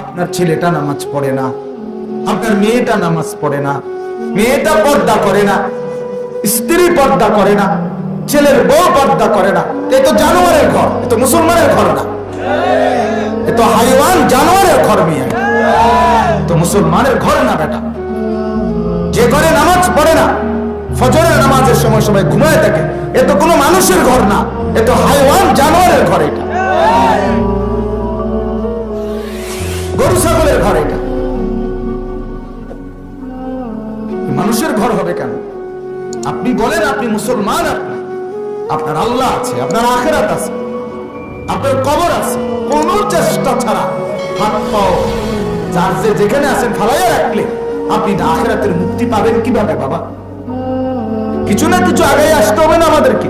আপনার ছেলেটা নামাজ পড়ে না, আপনার মেয়েটা নামাজ পড়ে না, মেয়েটা পর্দা করে না, স্ত্রী পর্দা করে না, ছেলের বউ পর্দা করে না। এ তো জানোয়ারের ঘর, এ তো মুসলমানের ঘর না। এ তো হাইওয়ান জানোয়ারের ঘর মেয়ে। তো মুসলমানের ঘর না বেটা। যে ঘরে নামাজ পড়ে না, ফজরের নামাজের সময় সবাই ঘুমায় থাকে। এ তো কোনো মানুষের ঘর না, এ তো হাইওয়ান জানোয়ারের ঘর এটা। গরু, ছাগলের ঘর এটা। মানুষের ঘর হবে কেন? আপনি বলেন, আপনি মুসলমান, আপনি। আপনার আল্লাহ আছে, আপনার আখেরাত আছে, আপনার কবর আছে। কোন চেষ্টা ছাড়া হাত পাও। যার যে যেখানে আছেন, ফালাইয়া রাখলে আপনি আখেরাতের মুক্তি পাবেন কীভাবে, বাবা? কিছু না কিছু আগে আসতে হবে না আমাদেরকে।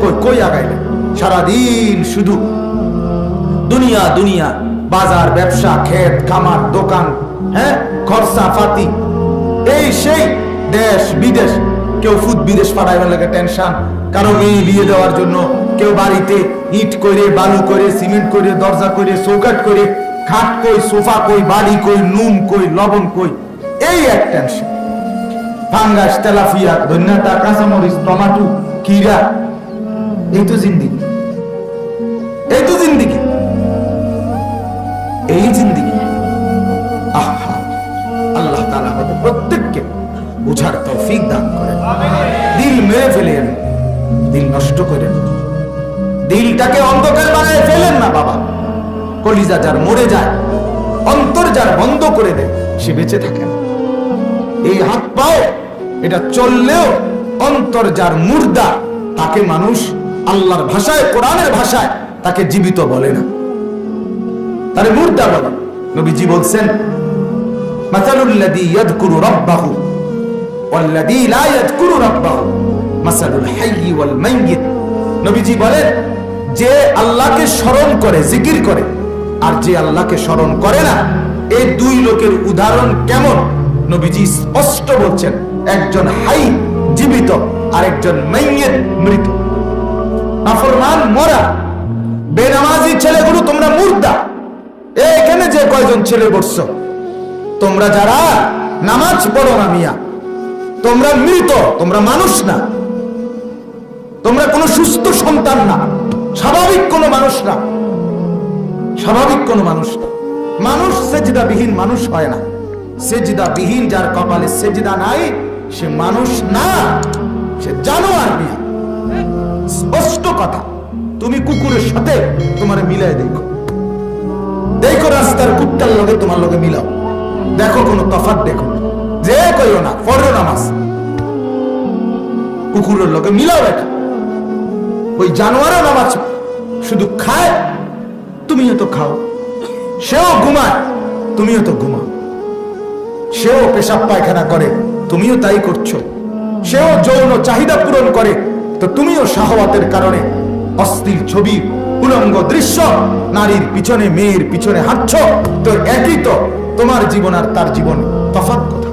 কই কই আগাইলে? সারাদিন শুধু। দুনিয়া দুনিয়া বাজার, ব্যবসা, ক্ষেত, খামার, দোকান হ্যাঁ? খরচা ফাতি এই সেই দেশ, বিদেশ। কেউ ফুট বিদেশ পাঠাইবার লাগে টেনশন। কারও মেয়ে বিয়ে দেওয়ার জন্য কেউ বাড়িতে ইট করে বালু করে সিমেন্ট করে দরজা করে চৌকাট করে খাট কই, সোফা কই বাড়ি কই, নুন কই, লবণ কই। এই এক টেনশন। ফাঙ্গাস, তেলাফিয়া, ধন্যতা, কাঁচামরিচ, টমাটো, কিরা। এই তো জিন্দিগি দিলটাকে অন্ধকার বানায় ফেলেন না বাবা। কলিজা যার মরে যায়, অন্তর যার বন্ধ করে দেয়, সে বেঁচে থাকে না। এই হাত পাও এটা চললেও অন্তর যার মুর্দা, তাকে মানুষ আল্লাহর ভাষায়, কোরআনের ভাষায় তাকে জীবিত বলে না। তারে মুর্দা বলে, নবীজি বলছেন নবীজি বলেন যে আল্লাহকে স্মরণ করে, জিকির করে, আর যে আল্লাহকে স্মরণ করে না, এই দুই লোকের উদাহরণ কেমন? নবীজি স্পষ্ট বলছেন, একজন হাই জীবিত আর একজন মাইয়্যিত মৃত। নাফরমান মরা, বেনামাজি ছেলেগুলো তোমরা মুর্দা। এখানে যে কয়জন ছেলে বসছো? তোমরা যারা নামাজ পড়ো না মিয়া, তোমরা মৃত, তোমরা মানুষ না। তোমরা কোনো সুস্থ সন্তান না। স্বাভাবিক কোনো মানুষ না। স্বাভাবিক কোনো মানুষ না। মানুষ সেজিদাবিহীন মানুষ হয় না। সেজিদাবিহীন যার কপালে সেজিদা নাই, সে মানুষ না, সে জানোয়ার মিয়া। স্পষ্ট কথা, তুমি কুকুরের সাথে তোমার মিলাই দেখো। দেখো রাস্তার কুত্তার লগে তোমার লগে মিলাও। দেখো কোনো তফাৎ দেখো। যে কইও না, পড়ো নামাজ। কুকুরের লগে মিলাও এটা। ওই জানোয়ারও নামাজ শুধু খায়, তুমিও তো খাও। সেও ঘুমায়, তুমিও তো ঘুমাও। সেও পেশাব পায়খানা করে, তুমিও তাই করছ। সেও যৌন চাহিদা পূরণ করে, তো তুমিও শাহওয়াতের কারণে অস্থির ছবি, উলঙ্গ দৃশ্য, নারীর পিছনে, মেয়ের পিছনে হাঁটছ, তো একই তো তোমার জীবন আর তার জীবন তফাৎ কথা।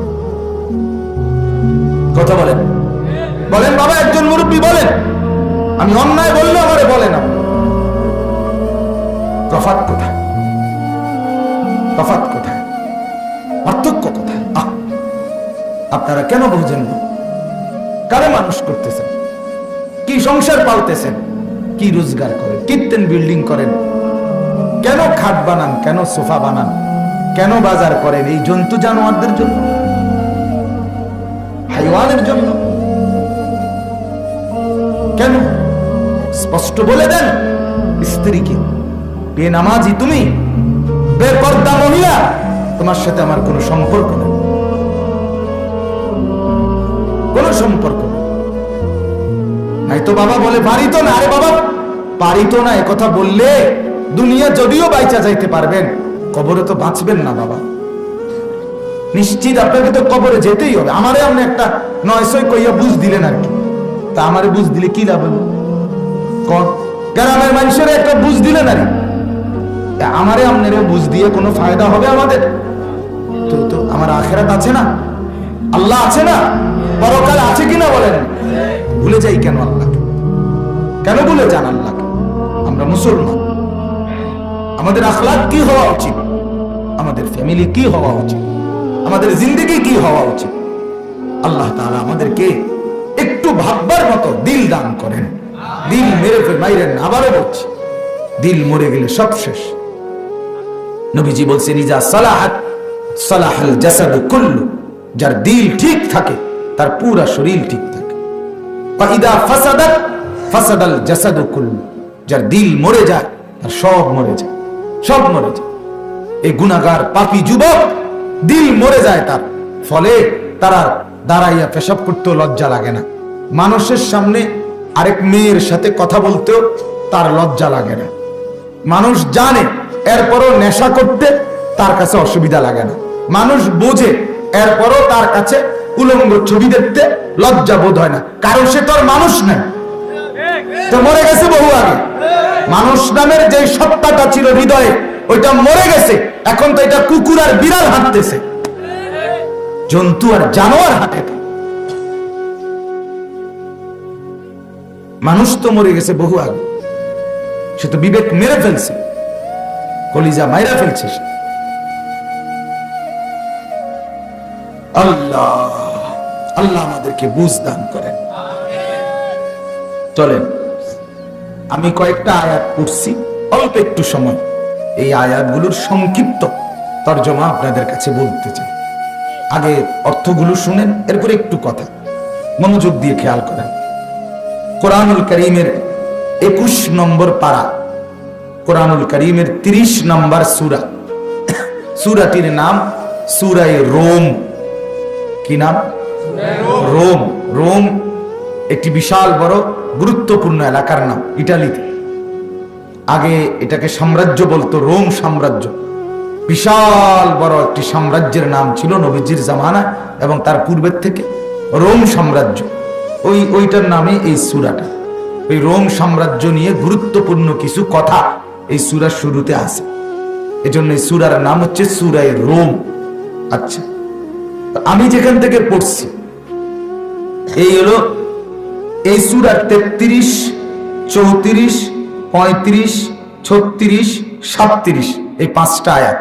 কথা বলেন। বলেন বাবা, একজন মুরব্বী বলেন। আমি অন্যায় বললে আমারে বলেন না। তফাত কোথায়? তফাৎ কোথায়? পার্থক্য কোথায়? আপনারা কেন বুঝেন না? কারে মানুষ করতেছেন? কি সংসার পালতেছেন? কি রোজগার করেন? কীর্তেন বিল্ডিং করেন? কেন খাট বানান? কেন সোফা বানান? কেন বাজার করেন? এই জন্তু জানোয়ারদের জন্য? হাইওয়ানের জন্য? কেন? স্পষ্ট বলে দেন, স্ত্রীকে। বেনামাজি তুমি, বেপর্দা মহিলা, তোমার সাথে আমার কোনো সম্পর্ক নেই। কোনো সম্পর্ক নাই। তো বাবা বলে পারিত না। আরে বাবা, পারিত না কথা বললে দুনিয়া যদিও বাইচা যাইতে পারবেন, কবরে তো বাঁচবেন না বাবা। নিশ্চিত আপনাকে তো কবরে যেতেই হবে। আমারে আপনি একটা নয়শয় কইয়া বুঝ দিলেন আর কি। তা আমারে বুঝ দিলে কি লাভ হলো? কোন গ্রামের মানুষের একটা বুঝ দিলে। তা আমারে আপনারে বুঝ দিয়ে কোনো ফায়দা হবে আমাদের? তো তো আমার আখেরাত আছে না? আল্লাহ আছে না? পরকাল আছে কিনা বলেন? ভুলে যাই কেন আল্লাহকে? কেন ভুলে যান আল্লাহকে? আমরা মুসলমান। আমাদের আখলাক কি হওয়া উচিত? আমাদের ফ্যামিলি কি হওয়া উচিত? আমাদের জিন্দগি কি হওয়া উচিত? আল্লাহ তাআলা আমাদেরকে একটু ভাববার মতো দিল দান করেন। দিল মেরে ফেলে মাইরেন আবারও বলছি, দিল মরে গেলে সব শেষ। নবীজি বলছেন, ইজা সালাহাত, সালাহাল জাসাদ কুল্লু যার দিল ঠিক থাকে, তার পুরা শরীর ঠিক থাকে। ইদা ফাসাদাত, ফাসাদাল জাসাদু কুল্লু যার দিল মরে যায়, তার সব মরে যায়, সব মরে যায়। এই গুনাগার পাপী যুবক, দিল মরে যায় তার, ফলে তারা দাঁড়াইয়া পেশাব করতেও লজ্জা লাগে না। মানুষের সামনে আরেক মেয়ের সাথে কথা বলতেও তার লজ্জা লাগে না। মানুষ জানে, এরপরও নেশা করতে তার কাছে অসুবিধা লাগে না। মানুষ বোঝে, এরপরও তার কাছে উলঙ্গ ছবি দেখতে লজ্জা বোধ হয় না। কারণ সে তো আর মানুষ নাই তো মরে গেছে বহু আগে। মানুষ নামের যে সত্তাটা ছিল হৃদয়ে, ওইটা মরে গেছে। এখন তো এটা কুকুর আর বিড়াল হাঁটতেছে। জন্তু আর জানোয়ার হাঁটে মানুষ তো মরে গেছে বহু আগে। সে তো বিবেক মেরে ফেলছে। কলিজা মাইরা ফেলছে। আল্লাহ আল্লাহ আমাদেরকে বুঝ দান করেন। চলেন, আমি কয়েকটা আয়াত পড়ছি, অল্প একটু সময়। এই আয়াতগুলোর সংক্ষিপ্ত তর্জমা আপনাদের কাছে বলতে চাই। আগে অর্থগুলো শুনেন, এরপরে একটু কথা। মনোযোগ দিয়ে খেয়াল করেন। কোরআনুল করিমের একুশ নম্বর পাড়া কোরআনুল করিমের তিরিশ নম্বর সুরা। সুরাটির নাম সুরাই রোম। কি নাম? রোম। রোম একটি বিশাল বড় গুরুত্বপূর্ণ এলাকার নাম, ইটালিতে। আগে এটাকে সাম্রাজ্য বলতো, রোম সাম্রাজ্য। বিশাল বড় একটি সাম্রাজ্যের নাম ছিল নবীজির জামানা এবং তার পূর্বের থেকে রোম সাম্রাজ্য। ওই ওইটার নামে এই সুরাটা। ওই রোম সাম্রাজ্য নিয়ে গুরুত্বপূর্ণ কিছু কথা এই সুরার শুরুতে আছে। এজন্য এই সুরার নাম হচ্ছে সুরায় রোম। আচ্ছা আমি যেখান থেকে পড়ছি, এই হলো এই সুরার তেত্রিশ, চৌত্রিশ, পঁয়ত্রিশ, ছত্রিশ, সাতত্রিশ, এই পাঁচটা আয়াত।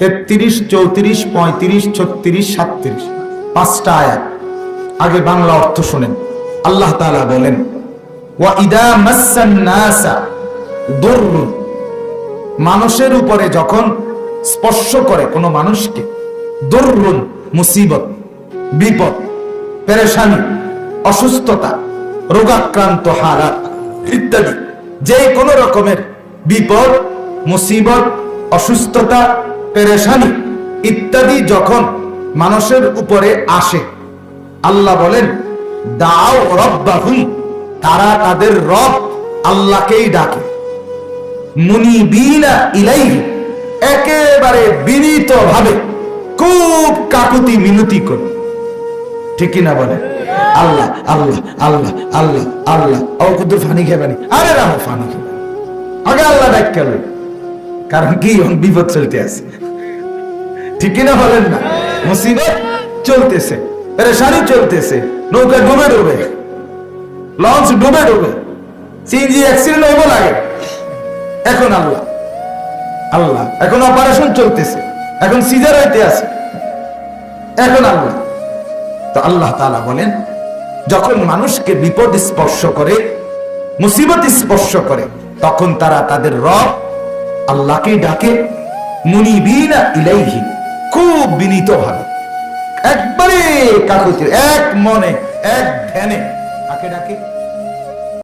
তেত্রিশ, চৌত্রিশ, পঁয়ত্রিশ, ছত্রিশ, সাতত্রিশ, পাঁচটা আয়াত। আগে বাংলা অর্থ শোনেন। আল্লাহ তাআলা বলেন, ওয়া ইদা মানুষের উপরে যখন স্পর্শ করে কোনো মানুষকে, দুররুন মুসিবত, বিপদ, পেরেশানি, অসুস্থতা, রোগাক্রান্ত হারাত ইত্যাদি, যে কোনো রকমের বিপদ, মুসিবত, অসুস্থতা, পেরেশানি ইত্যাদি যখন মানুষের উপরে আসে আল্লাহ বলেন, দাও রব্বাহুম। তারা তাদের রব আল্লাহকেই ডাকে। মুনিবিনা ইলাইহি, একেবারে বিনীত ভাবে খুব কাকুতি মিনতি করে। ঠিক কিনা বলে আল্লাহ আল্লাহ আল্লাহ আল্লাহ আল্লাহ। ও কিন্তু ফানি খেবানি আরে রাহো, ফানি খেবানি আগে আল্লাহ ডাক কেন? কারণ কি? বিপদ চলতে আছে। ঠিক কিনা বলেন না? মুসিবত চলতেছে। পেরেশানি চলতেছে, নৌকা ডুবে ডুবে। লঞ্চ ডুবে ডুবে। সিএনজি অ্যাক্সিডেন্ট হইব লাগে। এখন আল্লাহ আল্লাহ, এখন অপারেশন চলতেছে, এখন সিজার হইতে আছে। এখন আল্লাহ। তো আল্লাহ তাআলা বলেন, যখন মানুষকে বিপদ স্পর্শ করে, মুসিবত স্পর্শ করে, তখন তারা তাদের রব আল্লাহকে ডাকে, মুনিবিনা ইলাইহি, খুব বিনীত ভাবে একবারে কাকুতি এক মনে এক ধ্যানে। কাকে ডাকে?